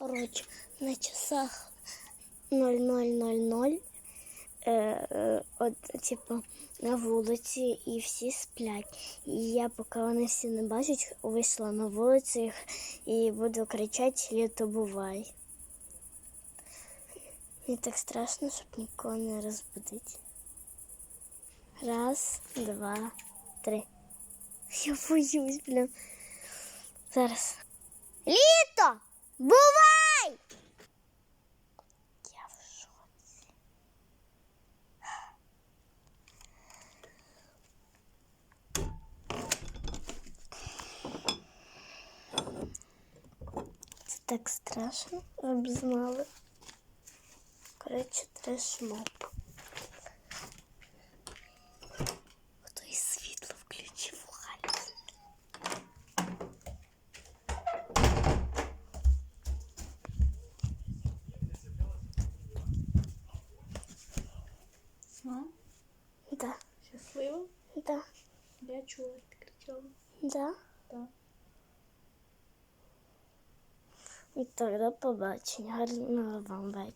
Коротше, на часах 00.00, е, е, от, типу, на вулиці і всі сплять. І я, поки вони всі не бачать, вийшла на вулицю і буду кричати літо бувай. Мені так страшно, щоб нікого не розбудити. Раз, два, три. Я боюсь, блін. Зараз. Літо! Бувай! Я в шоці. Це так страшно, ви б знали. Коротше, трешмоп. Хто А? Да, Щаслива? да, Я чула, ти кричала. да. Да. І тоді побачення. Гарного вам вечора.